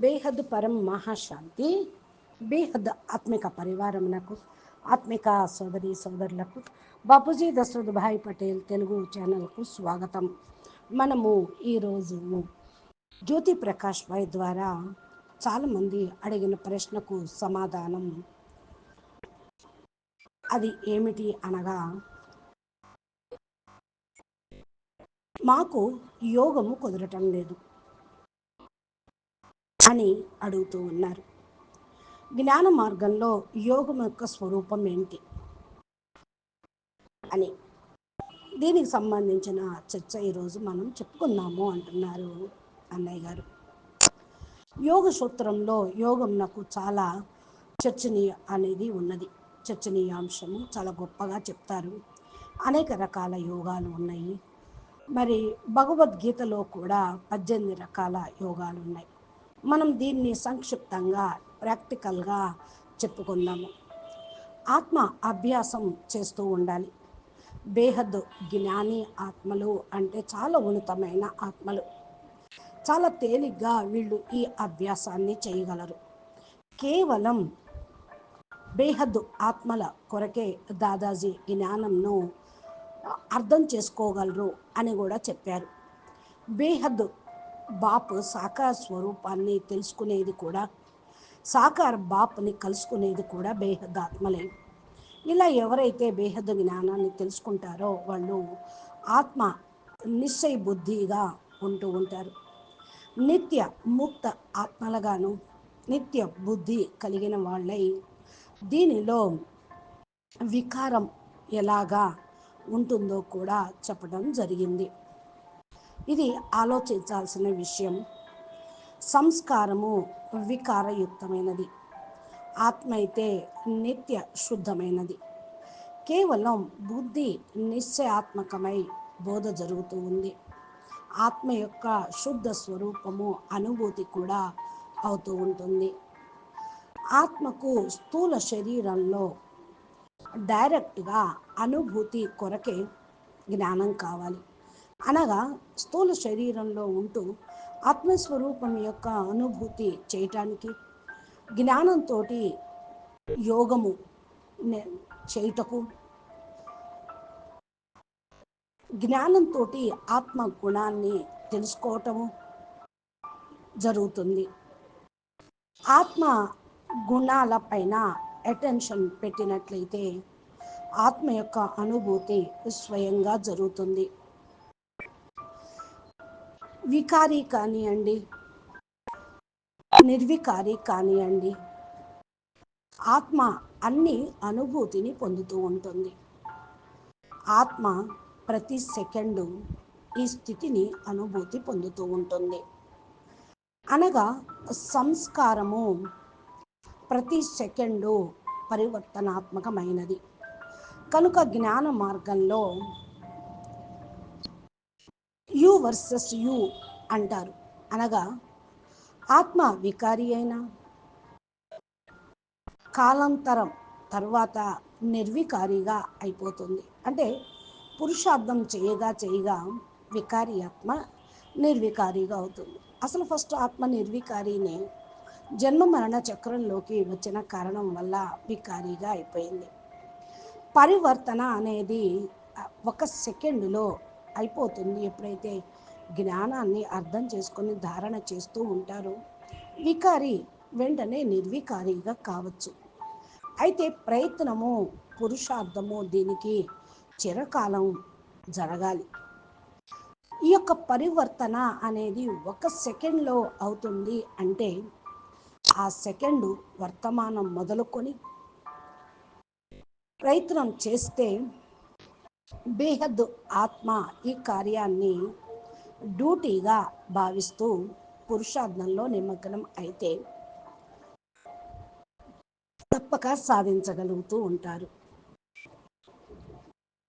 బేహద్ పరం మహాశాంతి బేహద్ ఆత్మిక పరివారమునకు ఆత్మిక సోదరి సోదరులకు బాపూజీ దశరథ్ భాయ్ పటేల్ తెలుగు ఛానల్కు స్వాగతం. మనము ఈరోజు జ్యోతి ప్రకాష్ భాయ్ ద్వారా చాలామంది అడిగిన ప్రశ్నకు సమాధానం. అది ఏమిటి అనగా మాకు యోగము కుదరటం లేదు. అని అడుగుతూ ఉన్నారు. జ్ఞాన మార్గంలో యోగం యొక్క స్వరూపం ఏంటి? అని. దీనికి సంబంధించిన చర్చ ఈరోజు మనం చెప్పుకుందాము అంటున్నారు అన్నయ్య గారు. యోగ సూత్రంలో యోగం నాకు చాలా చర్చనీయ అనేది ఉన్నది. చర్చనీయాంశము చాలా గొప్పగా చెప్తారు. అనేక రకాల యోగాలు ఉన్నాయి. మరి భగవద్గీతలో కూడా పద్దెనిమిది రకాల యోగాలు ఉన్నాయి. మనం దీన్ని సంక్షిప్తంగా ప్రాక్టికల్గా చెప్పుకుందాము. ఆత్మ అభ్యాసం చేస్తూ ఉండాలి. బేహద్ జ్ఞాని ఆత్మలు అంటే చాలా ఉన్నతమైన ఆత్మలు. చాలా తేలిగ్గా వీళ్ళు ఈ అభ్యాసాన్ని చేయగలరు. కేవలం బేహద్ ఆత్మల కొరకే దాదాజీ జ్ఞానంను అర్థం చేసుకోగలరు అని కూడా చెప్పారు. బేహద్ బాప్ సాకార స్వరూపాన్ని తెలుసుకునేది కూడా సాకార బాప్ని కలుసుకునేది కూడా బేహద్ ఆత్మలే. ఇలా ఎవరైతే బేహద్ జ్ఞానాన్ని తెలుసుకుంటారో వాళ్ళు ఆత్మ నిశ్చయ బుద్ధిగా ఉంటూ ఉంటారు. నిత్య ముక్త ఆత్మలుగాను నిత్య బుద్ధి కలిగిన వాళ్ళై దీనిలో వికారం ఎలాగా ఉంటుందో కూడా చెప్పడం జరిగింది. ఇది ఆలోచించాల్సిన విషయం. సంస్కారము వికారయుక్తమైనది. ఆత్మ అయితే నిత్య శుద్ధమైనది. కేవలం బుద్ధి నిశ్చయాత్మకమై బోధ జరుగుతూ ఉంది. ఆత్మ యొక్క శుద్ధ స్వరూపము అనుభూతి కూడా అవుతూ ఉంటుంది. ఆత్మకు స్థూల శరీరంలో డైరెక్ట్గా అనుభూతి కొరకే జ్ఞానం కావాలి. అనగా స్థూల శరీరంలో ఉంటూ ఆత్మస్వరూపం యొక్క అనుభూతి చేయటానికి జ్ఞానంతో యోగము చేయుటకు జ్ఞానంతో ఆత్మ గుణాన్ని తెలుసుకోవటము జరుగుతుంది. ఆత్మ గుణాల పైన అటెన్షన్ పెట్టినట్లయితే ఆత్మ యొక్క అనుభూతి స్వయంగా జరుగుతుంది. వికారి కానివ్వండి నిర్వికారి కానివ్వండి ఆత్మ అన్ని అనుభూతిని పొందుతూ ఉంటుంది. ఆత్మ ప్రతి సెకండు ఈ స్థితిని అనుభూతి పొందుతూ ఉంటుంది. అనగా సంస్కారము ప్రతి సెకండు పరివర్తనాత్మకమైనది. కనుక జ్ఞాన మార్గంలో యు వర్సెస్ యు అంటారు. అనగా ఆత్మ వికారి అయినా కాలాంతరం తర్వాత నిర్వికారిగా అయిపోతుంది. అంటే పురుషార్థం చేయగా చేయగా వికారి ఆత్మ నిర్వికారిగా అవుతుంది. అసలు ఫస్ట్ ఆత్మ నిర్వికారినే జన్మ మరణ చక్రంలోకి వచ్చిన కారణం వల్ల వికారిగా అయిపోయింది. పరివర్తన అనేది ఒక సెకండులో అయిపోతుంది. ఎప్పుడైతే జ్ఞానాన్ని అర్థం చేసుకొని ధారణ చేస్తూ ఉంటారో వికారి వెంటనే నిర్వికారిగా కావచ్చు. అయితే ప్రయత్నము పురుషార్థము దీనికి చిరకాలం జరగాలి. ఈ యొక్క పరివర్తన అనేది ఒక సెకండ్లో అవుతుంది అంటే ఆ సెకండు వర్తమానం మొదలుకొని ప్రయత్నం చేస్తే బేహద్ ఆత్మ ఈ కార్యాన్ని డ్యూటీగా భావిస్తూ పురుషార్థంలో నిమగ్నం అయితే తప్పక సాధించగలుగుతూ ఉంటారు.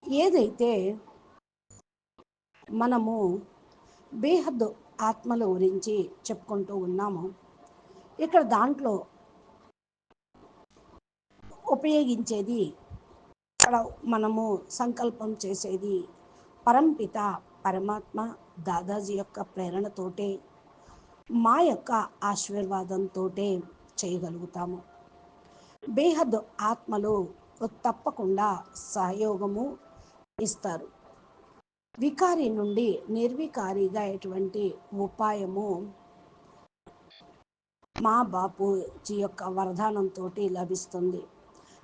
ఏదైతే మనము బేహద్ ఆత్మల గురించి చెప్పుకుంటూ ఉన్నామో ఇక్కడ దాంట్లో ఉపయోగించేది ఇక్కడ మనము సంకల్పం చేసేది పరంపిత పరమాత్మ దాదాజీ యొక్క ప్రేరణతోటే మా యొక్క ఆశీర్వాదంతో చేయగలుగుతాము. బేహద్ ఆత్మలు తప్పకుండా సహయోగము ఇస్తారు. వికారి నుండి నిర్వికారిగా ఎటువంటి ఉపాయము మా బాపుజీ యొక్క వరదానంతో లభిస్తుంది.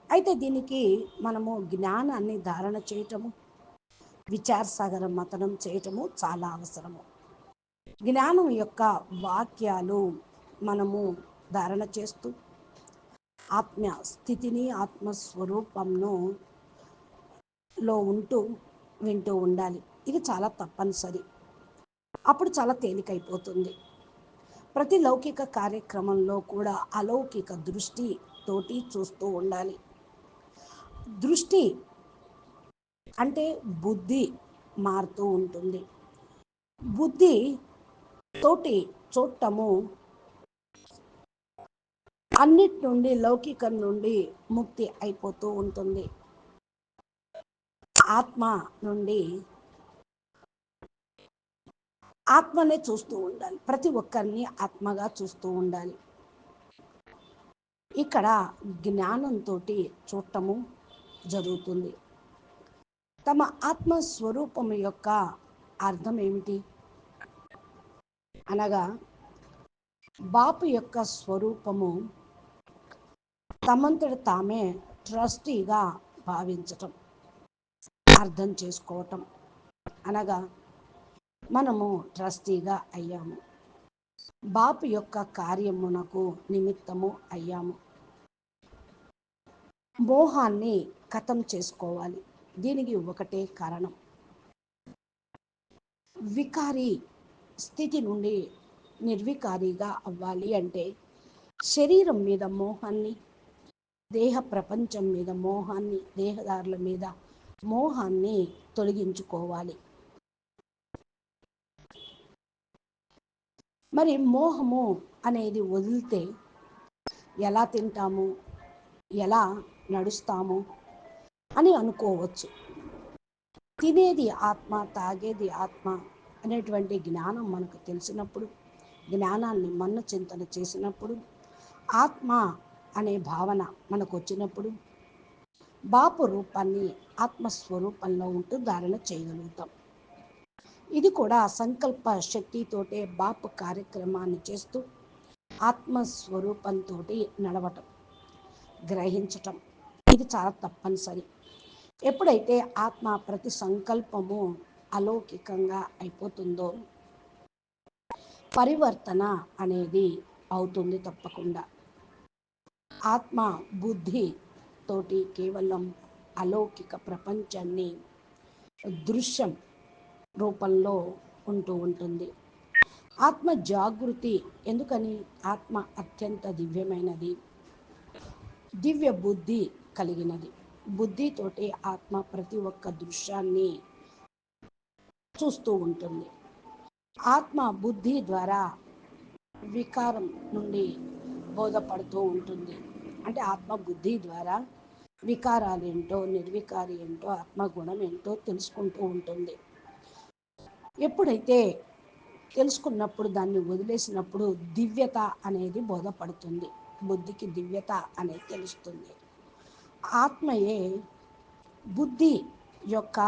అయితే దీనికి మనము జ్ఞానాన్ని ధారణ చేయటము విచారసాగర మతనం చేయటము చాలా అవసరము. జ్ఞానం యొక్క వాక్యాలు మనము ధారణ చేస్తూ ఆత్మ స్థితిని ఆత్మస్వరూపంను లో ఉంటూ వింటూ ఉండాలి. ఇది చాలా తప్పనిసరి. అప్పుడు చాలా తేలికైపోతుంది. ప్రతి లౌకిక కార్యక్రమంలో కూడా అలౌకిక దృష్టి తోటి చూస్తూ ఉండాలి. దృష్టి అంటే బుద్ధి మారుతూ ఉంటుంది. బుద్ధి తోటి చూడటము అన్నిటి నుండి లౌకికం నుండి ముక్తి అయిపోతూ ఉంటుంది. ఆత్మ నుండి ఆత్మనే చూస్తూ ఉండాలి. ప్రతి ఒక్కరిని ఆత్మగా చూస్తూ ఉండాలి. ఇక్కడ జ్ఞానంతో చూడటము జరుగుతుంది. తమ ఆత్మస్వరూపం యొక్క అర్థం ఏమిటి? అనగా బాపు యొక్క స్వరూపము తమంతట తామే ట్రస్టీగా భావించటం అర్థం చేసుకోవటం. అనగా మనము ట్రస్టీగా అయ్యాము. బాపు యొక్క కార్యమునకు నిమిత్తము అయ్యాము. మోహాన్ని కథం చేసుకోవాలి. దీనికి ఒకటే కారణం. వికారి స్థితి నుండి నిర్వికారిగా అవ్వాలి అంటే శరీరం మీద మోహాన్ని దేహ ప్రపంచం మీద మోహాన్ని దేహదారుల మీద మోహాన్ని తొలగించుకోవాలి. మరి మోహము అనేది వదిలితే ఎలా తింటాము? ఎలా నడుస్తాము అని అనుకోవచ్చు. తినేది ఆత్మ తాగేది ఆత్మ అనేటువంటి జ్ఞానం మనకు తెలిసినప్పుడు జ్ఞానాన్ని మన్న చింతన చేసినప్పుడు ఆత్మ అనే భావన మనకు వచ్చినప్పుడు బాపు రూపాన్ని ఆత్మస్వరూపంలో ఉంటూ ధారణ చేయగలుగుతాం. ఇది కూడా సంకల్ప శక్తితోటే బాపు కార్యక్రమాన్ని చేస్తూ ఆత్మస్వరూపంతో నడవటం గ్రహించటం ఇది చాలా తప్పనిసరి. ఎప్పుడైతే ఆత్మ ప్రతి సంకల్పము అలౌకికంగా అయిపోతుందో పరివర్తన అనేది అవుతుంది తప్పకుండా. ఆత్మ బుద్ధి తోటి కేవలం అలౌకిక ప్రపంచాన్ని దృశ్యం రూపంలో ఉంటూ ఉంటుంది. ఆత్మ జాగృతి ఎందుకని? ఆత్మ అత్యంత దివ్యమైనది. దివ్య బుద్ధి కలిగినది. బుద్ధితోటి ఆత్మ ప్రతి ఒక్క దృశ్యాన్ని చూస్తూ ఉంటుంది. ఆత్మ బుద్ధి ద్వారా వికారం నుండి బోధపడుతూ ఉంటుంది. అంటే ఆత్మ బుద్ధి ద్వారా వికారాలు ఏంటో నిర్వికారి ఏంటో ఆత్మగుణం ఏంటో తెలుసుకుంటూ ఉంటుంది. ఎప్పుడైతే తెలుసుకున్నప్పుడు దాన్ని వదిలేసినప్పుడు దివ్యత అనేది బోధపడుతుంది. బుద్ధికి దివ్యత అనేది తెలుస్తుంది. ఆత్మయే బుద్ధి యొక్క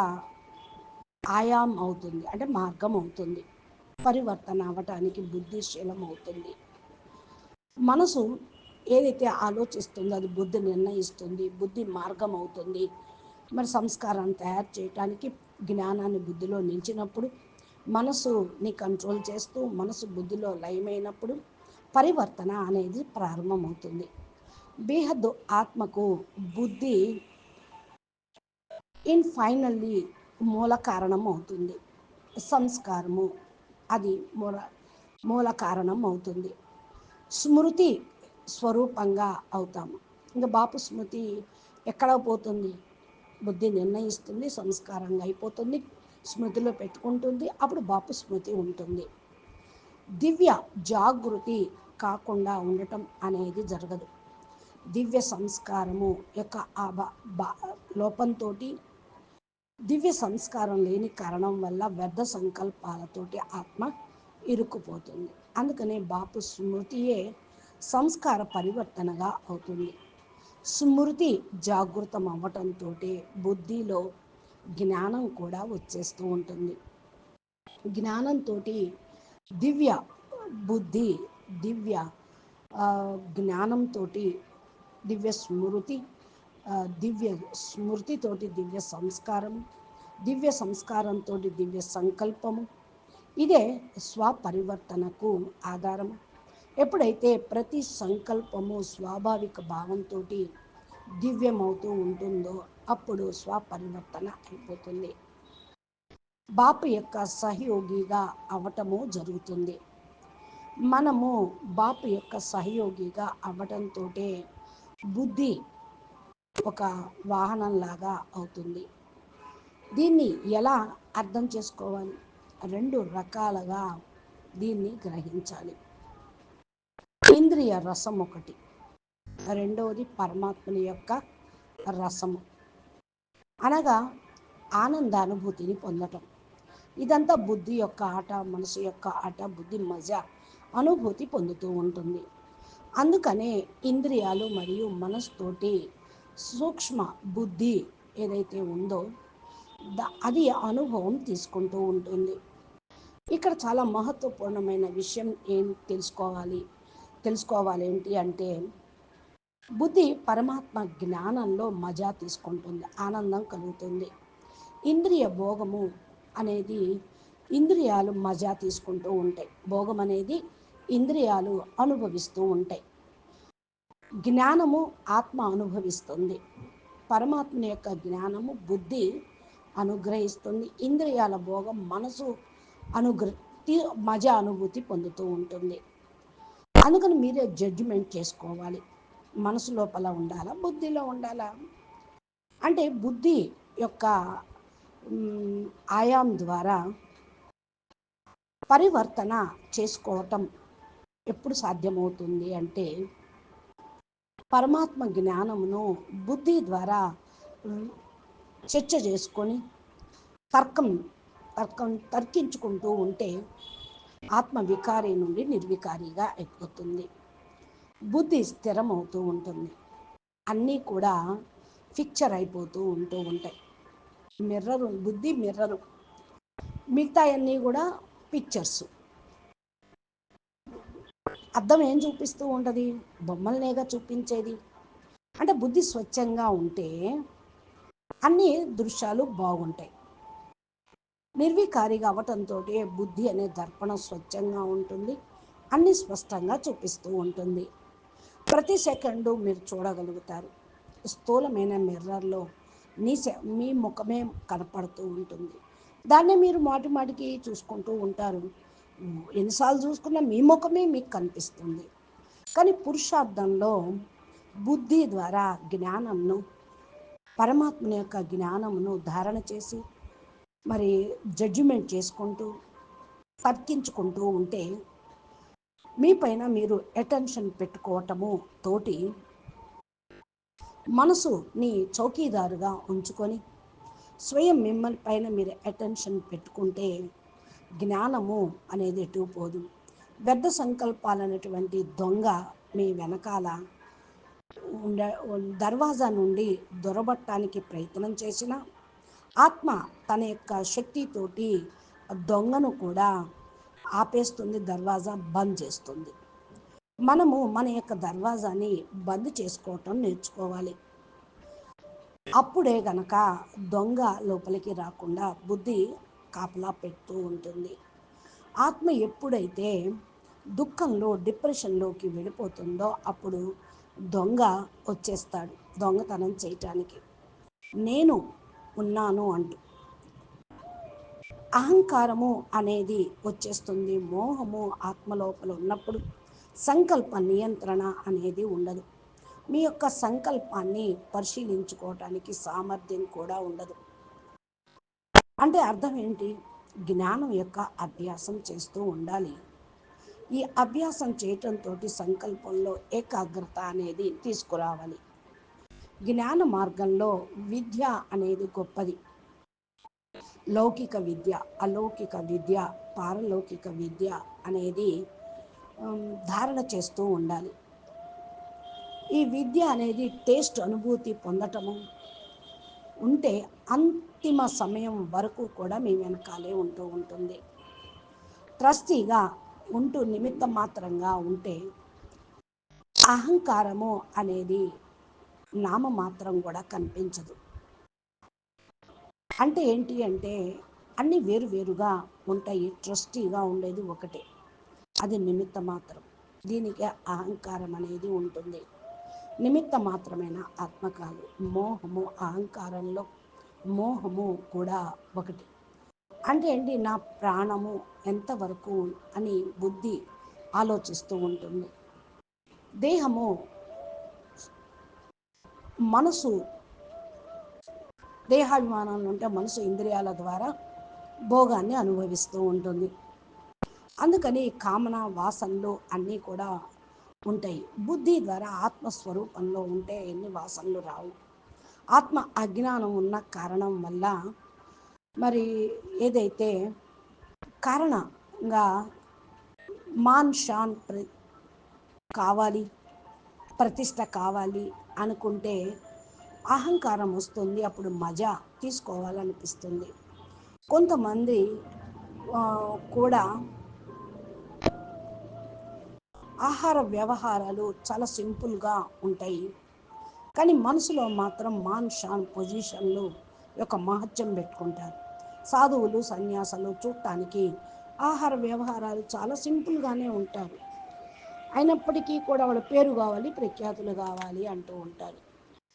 ఆయాం అవుతుంది అంటే మార్గం అవుతుంది పరివర్తన అవ్వటానికి బుద్ధిశీలం అవుతుంది మనసు ఏదైతే ఆలోచిస్తుందో అది బుద్ధి నిర్ణయిస్తుంది బుద్ధి మార్గం అవుతుంది. మరి సంస్కారాన్ని తయారు చేయటానికి జ్ఞానాన్ని బుద్ధిలో నిలిచినప్పుడు మనసుని కంట్రోల్ చేస్తూ మనసు బుద్ధిలో లయమైనప్పుడు పరివర్తన అనేది ప్రారంభమవుతుంది. బేహద్దు ఆత్మకు బుద్ధి ఇన్ ఫైనల్లీ మూల కారణం అవుతుంది సంస్కారము అది మూల మూల కారణం అవుతుంది స్మృతి స్వరూపంగా అవుతాము. ఇంకా బాపు స్మృతి ఎక్కడ పోతుంది? బుద్ధి నిర్ణయిస్తుంది సంస్కారంగా అయిపోతుంది స్మృతిలో పెట్టుకుంటుంది అప్పుడు బాపు స్మృతి ఉంటుంది. దివ్య జాగృతి కాకుండా ఉండటం అనేది జరగదు. దివ్య సంస్కారము యొక్క ఆ బా లోపంతో దివ్య సంస్కారం లేని కారణం వల్ల వ్యర్థ సంకల్పాలతోటి ఆత్మ ఇరుక్కుపోతుంది. అందుకనే బాపు స్మృతియే సంస్కార పరివర్తనగా అవుతుంది. స్మృతి జాగృతం అవ్వటంతో బుద్ధిలో జ్ఞానం కూడా వచ్చేస్తూ ఉంటుంది. జ్ఞానంతో దివ్య బుద్ధి దివ్య జ్ఞానంతో దివ్య స్మృతి దివ్య స్మృతితోటి దివ్య సంస్కారం దివ్య సంస్కారంతో దివ్య సంకల్పము. ఇదే స్వపరివర్తనకు ఆధారం ఎప్పుడైతే ప్రతి సంకల్పము స్వాభావిక భావంతో దివ్యమవుతూ ఉంటుందో అప్పుడు స్వపరివర్తన అయిపోతుంది. బాపు యొక్క సహయోగిగా అవటము జరుగుతుంది. మనము బాపు యొక్క సహయోగిగా అవటంతో బుద్ధి ఒక వాహనంలాగా అవుతుంది. దీన్ని ఎలా అర్థం చేసుకోవాలి? రెండు రకాలుగా దీన్ని గ్రహించాలి. ఇంద్రియ రసం ఒకటి. రెండవది పరమాత్మని యొక్క రసము. అనగా ఆనందానుభూతిని పొందటం. ఇదంతా బుద్ధి యొక్క ఆట మనసు యొక్క ఆట బుద్ధి మజ అనుభూతి పొందుతూ ఉంటుంది. అందుకనే ఇంద్రియాలు మరియు మనసుతోటి సూక్ష్మ బుద్ధి ఏదైతే ఉందో అది అనుభవం తీసుకుంటూ ఉంటుంది. ఇక్కడ చాలా మహత్వపూర్ణమైన విషయం ఏం తెలుసుకోవాలి? తెలుసుకోవాలి ఏంటి అంటే బుద్ధి పరమాత్మ జ్ఞానంలో మజా తీసుకుంటుంది ఆనందం కలుగుతుంది. ఇంద్రియ భోగము అనేది ఇంద్రియాలు మజా తీసుకుంటూ ఉంటాయి. భోగం అనేది ఇంద్రియాలు అనుభవిస్తూ ఉంటాయి. జ్ఞానము ఆత్మ అనుభవిస్తుంది. పరమాత్మ యొక్క జ్ఞానము బుద్ధి అనుగ్రహిస్తుంది. ఇంద్రియాల భోగం మనసు అనుగ్ర మజ అనుభూతి పొందుతూ ఉంటుంది. అందుకని మీరే జడ్జిమెంట్ చేసుకోవాలి. మనసు లోపల ఉండాలా బుద్ధిలో ఉండాలా? అంటే బుద్ధి యొక్క ఆయాం ద్వారా పరివర్తన చేసుకోవటం ఎప్పుడు సాధ్యమవుతుంది అంటే పరమాత్మ జ్ఞానమును బుద్ధి ద్వారా చర్చ చేసుకొని తర్కం తర్కం తర్కించుకుంటూ ఉంటే ఆత్మ వికారి నుండి నిర్వికారిగా అయిపోతుంది. బుద్ధి స్థిరమవుతూ ఉంటుంది. అన్నీ కూడా ఫిక్చర్ అయిపోతూ ఉంటూ ఉంటాయి. మిర్రరు బుద్ధి మిర్రరు మిగతా అన్నీ కూడా పిక్చర్స్. అర్థం ఏం చూపిస్తూ ఉంటుంది? బొమ్మలనేగా చూపించేది? అంటే బుద్ధి స్వచ్ఛంగా ఉంటే అన్ని దృశ్యాలు బాగుంటాయి. నిర్వికారిగా అవటంతో బుద్ధి అనే దర్పణం స్వచ్ఛంగా ఉంటుంది. అన్ని స్పష్టంగా చూపిస్తూ ఉంటుంది. ప్రతి సెకండు మీరు చూడగలుగుతారు. స్థూలమైన మిర్రర్లో మీ మీ ముఖమే కనపడుతూ ఉంటుంది. దాన్ని మీరు మాటి మాటికి చూసుకుంటూ ఉంటారు. ఎన్నిసార్లు చూసుకున్నా మీ ముఖమే మీకు కనిపిస్తుంది. కానీ పురుషార్థంలో బుద్ధి ద్వారా జ్ఞానంను పరమాత్మ యొక్క జ్ఞానమును ధారణ చేసి మరి జడ్జిమెంట్ చేసుకుంటూ తర్కించుకుంటూ ఉంటే మీ పైన మీరు అటెన్షన్ పెట్టుకోవటము తోటి మనసుని చౌకీదారుగా ఉంచుకొని స్వయం మిమ్మల్ని పైన మీరు అటెన్షన్ పెట్టుకుంటే జ్ఞానము అనేది ఎటు పోదు. వ్యర్థ సంకల్పాలనేటువంటి దొంగ మీ వెనకాల ఉండ దర్వాజా నుండి దొరబట్టడానికి ప్రయత్నం చేసిన ఆత్మ తన యొక్క శక్తితోటి దొంగను కూడా ఆపేస్తుంది దర్వాజా బంద్ చేస్తుంది. మనము మన యొక్క దర్వాజాని బంద్ చేసుకోవటం నేర్చుకోవాలి. అప్పుడే గనక దొంగ లోపలికి రాకుండా బుద్ధి కాపలా పెడుతూ ఉంటుంది. ఆత్మ ఎప్పుడైతే దుఃఖంలో డిప్రెషన్లోకి వెళ్ళిపోతుందో అప్పుడు దొంగ వచ్చేస్తాడు దొంగతనం చేయటానికి. నేను ఉన్నాను అంటూ. అహంకారము అనేది వచ్చేస్తుంది మోహము ఆత్మలోపల ఉన్నప్పుడు. సంకల్ప నియంత్రణ అనేది ఉండదు. మీ యొక్క సంకల్పాన్ని పరిశీలించుకోవటానికి సామర్థ్యం కూడా ఉండదు. అంటే అర్థం ఏంటి? జ్ఞానం యొక్క అభ్యాసం చేస్తూ ఉండాలి. ఈ అభ్యాసం చేయటంతో సంకల్పంలో ఏకాగ్రత అనేది తీసుకురావాలి. జ్ఞాన మార్గంలో విద్య అనేది గొప్పది. లౌకిక విద్య అలౌకిక విద్య పారలౌకిక విద్య అనేది ధారణ చేస్తూ ఉండాలి. ఈ విద్య అనేది టేస్ట్ అనుభూతి పొందటము ఉంటే అంతిమ సమయం వరకు కూడా మీ వెనకాలే ఉంటూ ఉంటుంది. ట్రస్టీగా ఉంటూ నిమిత్త మాత్రంగా ఉంటే అహంకారము అనేది నామ మాత్రం కూడా కనిపించదు. అంటే ఏంటి అంటే అన్నీ వేరు వేరుగా ఉంటాయి. ట్రస్టీగా ఉండేది ఒకటే. అది నిమిత్త మాత్రం. దీనికి అహంకారం అనేది ఉంటుంది. నిమిత్త మాత్రమైన ఆత్మ కాదు మోహము అహంకారంలో మోహము కూడా ఒకటి. అంటే ఏంటి? నా ప్రాణము ఎంతవరకు అని బుద్ధి ఆలోచిస్తూ ఉంటుంది. దేహము మనసు దేహాభిమానం ఉంటే మనసు ఇంద్రియాల ద్వారా భోగాన్ని అనుభవిస్తూ ఉంటుంది. అందుకని కామన వాసనలు అన్నీ కూడా ఉంటాయి. బుద్ధి ద్వారా ఆత్మస్వరూపంలో ఉంటే ఎన్ని వాసనలు రావు. ఆత్మ అజ్ఞానం ఉన్న కారణం వల్ల మరి ఏదైతే కారణంగా మాన్ షాన్ కావాలి ప్రతిష్ట కావాలి అనుకుంటే అహంకారం వస్తుంది. అప్పుడు మజా తీసుకోవాలనిపిస్తుంది. కొంతమంది కూడా ఆహార వ్యవహారాలు చాలా సింపుల్గా ఉంటాయి. కానీ మనసులో మాత్రం మాన్ షాన్ పొజిషన్లు యొక్క మహత్యం పెట్టుకుంటారు. సాధువులు సన్యాసాలు చూడటానికి ఆహార వ్యవహారాలు చాలా సింపుల్గానే ఉంటారు. అయినప్పటికీ కూడా వాళ్ళ పేరు కావాలి ప్రఖ్యాతులు కావాలి అంటూ ఉంటారు.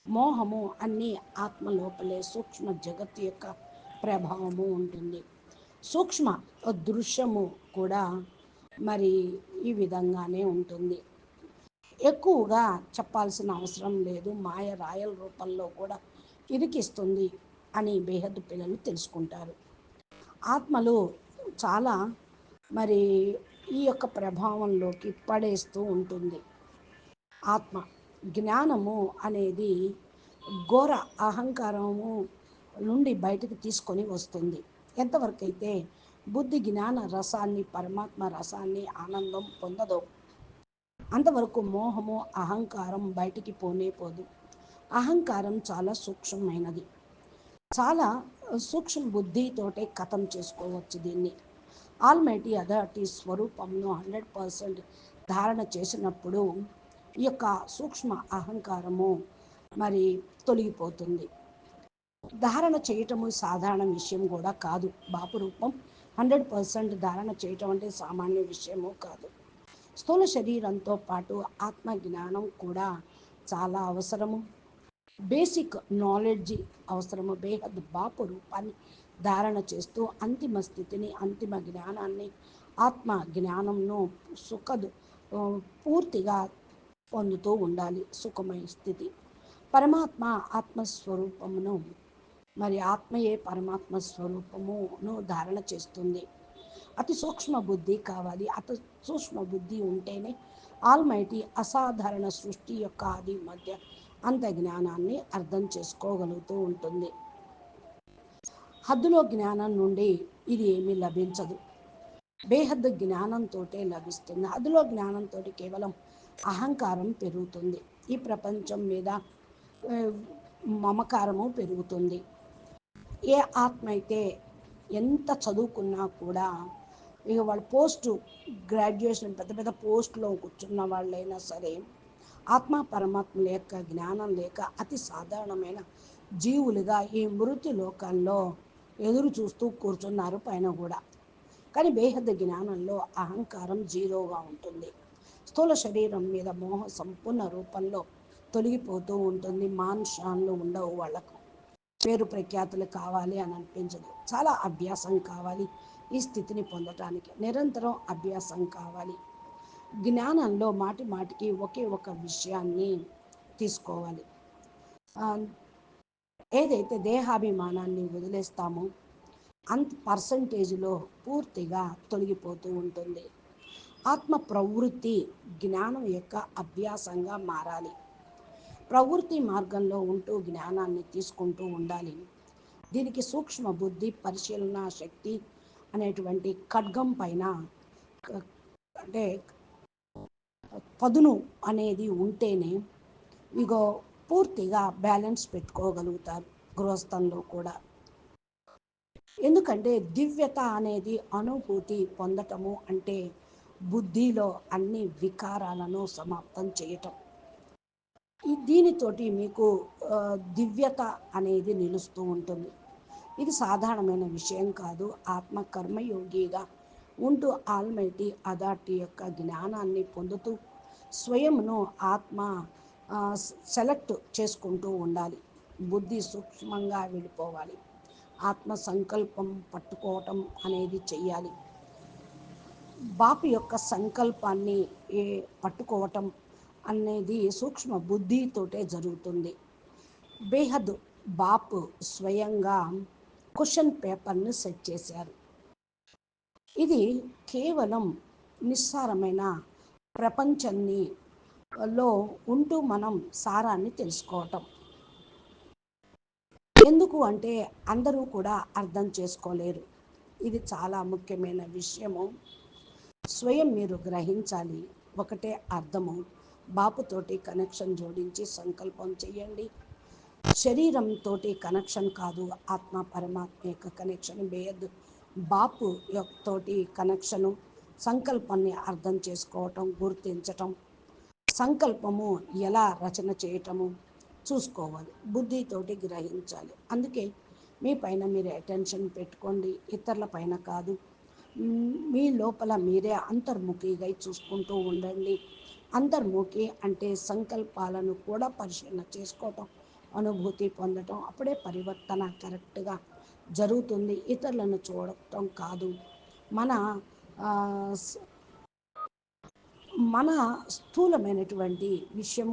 మోహము అన్నీ ఆత్మ లోపలే సూక్ష్మ జగత్తు యొక్క ప్రభావము ఉంటుంది. సూక్ష్మ దృశ్యము కూడా మరి ఈ విధంగానే ఉంటుంది. ఎక్కువగా చెప్పాల్సిన అవసరం లేదు. మాయ రాయల రూపంలో కూడా ఇరికిస్తుంది అని బేహద్దు పిల్లలు తెలుసుకుంటారు. ఆత్మలు చాలా మరి ఈ యొక్క ప్రభావంలోకి పడేస్తూ ఉంటుంది. ఆత్మ జ్ఞానము అనేది ఘోర అహంకారము నుండి బయటకు తీసుకొని వస్తుంది. ఎంతవరకు అయితే బుద్ధి జ్ఞాన రసాన్ని పరమాత్మ రసాన్ని ఆనందం పొందదు. అంతవరకు మోహము అహంకారం బయటికి పోనే పోదు. అహంకారం చాలా సూక్ష్మమైనది. చాలా సూక్ష్మ బుద్ధితోటే కథం చేసుకోవచ్చు దీన్ని. ఆల్మైటీ అథారిటీ స్వరూపంను హండ్రెడ్ పర్సెంట్ ధారణ చేసినప్పుడు ఈ యొక్క సూక్ష్మ అహంకారము మరి తొలగిపోతుంది. ధారణ చేయటము సాధారణ విషయం కూడా కాదు. బాపు రూపం హండ్రెడ్ పర్సెంట్ ధారణ చేయటం అంటే సామాన్య విషయము కాదు. స్థూల శరీరంతో పాటు ఆత్మ జ్ఞానం కూడా చాలా అవసరము. బేసిక్ నాలెడ్జ్ అవసరము. బేహద్ బాపు రూపాన్ని ధారణ చేస్తూ అంతిమ స్థితిని అంతిమ జ్ఞానాన్ని ఆత్మ జ్ఞానంను సుఖదు పూర్తిగా పొందుతూ ఉండాలి. సుఖమయ స్థితి. పరమాత్మ ఆత్మస్వరూపమును మరి ఆత్మయే పరమాత్మ స్వరూపమును ధారణ చేస్తుంది? అతి సూక్ష్మ బుద్ధి కావాలి. అతి సూక్ష్మ బుద్ధి ఉంటేనే ఆల్మైటీ అసాధారణ సృష్టి యొక్క ఆది మధ్య అంత జ్ఞానాన్ని అర్థం చేసుకోగలుగుతూ ఉంటుంది. హద్దులో జ్ఞానం నుండి ఇది ఏమీ లభించదు. బేహద్దు జ్ఞానంతో లభిస్తుంది. హద్దులో జ్ఞానంతో కేవలం అహంకారం పెరుగుతుంది. ఈ ప్రపంచం మీద మమకారము పెరుగుతుంది. ఏ ఆత్మ అయితే ఎంత చదువుకున్నా కూడా ఇక వాళ్ళ పోస్టు గ్రాడ్యుయేషన్ పెద్ద పెద్ద పోస్టులో కూర్చున్న వాళ్ళైనా సరే ఆత్మ పరమాత్మ లేక జ్ఞానం లేక అతి సాధారణమైన జీవులుగా ఈ మృతి లోకాల్లో ఎదురు చూస్తూ కూర్చున్నారు పైన కూడా. కానీ బేహద జ్ఞానంలో అహంకారం జీరోగా ఉంటుంది. స్థూల శరీరం మీద మోహ సంపూర్ణ రూపంలో తొలగిపోతూ ఉంటుంది. మాన్షాన్లు ఉండవు వాళ్ళకు. పేరు ప్రఖ్యాతులు కావాలి అని అనిపించదు. చాలా అభ్యాసం కావాలి ఈ స్థితిని పొందటానికి. నిరంతరం అభ్యాసం కావాలి. జ్ఞానంలో మాటి మాటికి ఒకే ఒక విషయాన్ని తీసుకోవాలి. ఏదైతే దేహాభిమానాన్ని వదిలేస్తామో అంత పర్సంటేజ్లో పూర్తిగా తొలగిపోతూ ఉంటుంది. ఆత్మ ప్రవృత్తి జ్ఞానం యొక్క అభ్యాసంగా మారాలి. ప్రవృత్తి మార్గంలో ఉంటూ జ్ఞానాన్ని తీసుకుంటూ ఉండాలి. దీనికి సూక్ష్మ బుద్ధి పరిశీలన శక్తి అనేటువంటి ఖడ్గం పైన అంటే పదును అనేది ఉంటేనే ఇగో పూర్తిగా బ్యాలెన్స్ పెట్టుకోగలుగుతారు గృహస్థంలో కూడా. ఎందుకంటే దివ్యత అనేది అనుభూతి పొందటము అంటే బుద్ధిలో అన్ని వికారాలను సమాప్తం చేయటం. దీనితోటి మీకు దివ్యత అనేది నిలుస్తూ ఉంటుంది. ఇది సాధారణమైన విషయం కాదు. ఆత్మ కర్మయోగిగా ఉంటూ ఆల్మైటీ అథారిటీ యొక్క జ్ఞానాన్ని పొందుతూ స్వయంను ఆత్మ సెలెక్ట్ చేసుకుంటూ ఉండాలి. బుద్ధి సూక్ష్మంగా వెళ్ళిపోవాలి ఆత్మ సంకల్పం పట్టుకోవటం అనేది చెయ్యాలి. బాపు యొక్క సంకల్పాన్ని పట్టుకోవటం అనేది సూక్ష్మ బుద్ధితోటే జరుగుతుంది. బేహద్ బాపు స్వయంగా క్వశ్చన్ పేపర్ను సెట్ చేశారు. ఇది కేవలం నిస్సారమైన ప్రపంచాన్ని లో ఉంటూ మనం సారాన్ని తెలుసుకోవటం. ఎందుకు అంటే అందరూ కూడా అర్థం చేసుకోలేరు. ఇది చాలా ముఖ్యమైన విషయము. స్వయం మీరు గ్రహించాలి. ఒకటే అర్థము. బాపుతోటి కనెక్షన్ జోడించి సంకల్పం చేయండి శరీరంతో కనెక్షన్ కాదు ఆత్మ పరమాత్మ యొక్క కనెక్షన్ బేయద్దు బాపు తోటి కనెక్షను సంకల్పాన్ని అర్థం చేసుకోవటం గుర్తించటం. సంకల్పము ఎలా రచన చేయటము చూసుకోవాలి బుద్ధితోటి గ్రహించాలి. అందుకే మీ పైన మీరు అటెన్షన్ పెట్టుకోండి ఇతరుల పైన కాదు. మీ లోపల మీరే అంతర్ముఖిగా చూసుకుంటూ ఉండండి. అంతర్ముఖి అంటే సంకల్పాలను కూడా పరిశీలన చేసుకోవటం అనుభూతి పొందటం అప్పుడే పరివర్తన కరెక్ట్గా జరుగుతుంది. ఇతరులను చూడటం కాదు. మన మన స్థూలమైనటువంటి విషయం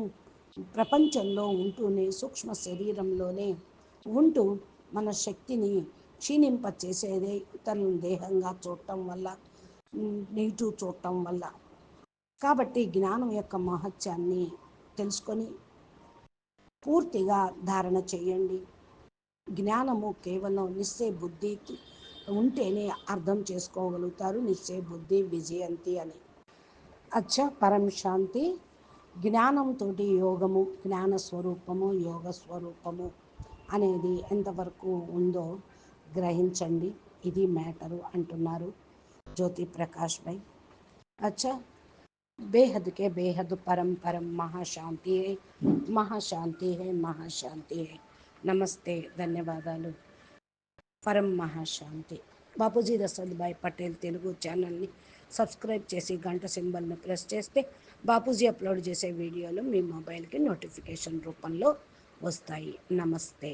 ప్రపంచంలో ఉంటూనే సూక్ష్మ శరీరంలోనే ఉంటూ మన శక్తిని క్షీణింప చేసేదే ఇతరులను దేహంగా చూడటం వల్ల నెగిటివ్ చూడటం వల్ల. కాబట్టి జ్ఞానం యొక్క మహత్యాన్ని తెలుసుకొని పూర్తిగా ధారణ చేయండి. జ్ఞానము కేవలం నిశ్చయ బుద్ధి ఉంటేనే అర్థం చేసుకోగలుగుతారు. నిశ్చయ బుద్ధి విజయంతి అని. అచ్చ పరం శాంతి. జ్ఞానంతో యోగము జ్ఞాన స్వరూపము యోగ స్వరూపము అనేది ఎంతవరకు ఉందో గ్రహించండి. ఇది మ్యాటరు అంటున్నారు జ్యోతి ప్రకాష్ భాయ్ అచ్చా बेहद के बेहद परम परम महाशांति है महाशांति है महाशांति है నమస్తే ధన్యవాదాలు పరం మహాశాంతి బాపూజీ దశరథ్ పటేల్ తెలుగు ఛానల్ని సబ్స్క్రైబ్ చేసి గంట సింబల్ని ప్రెస్ చేస్తే బాపూజీ అప్లోడ్ చేసే వీడియోలు మీ మొబైల్కి నోటిఫికేషన్ రూపంలో వస్తాయి నమస్తే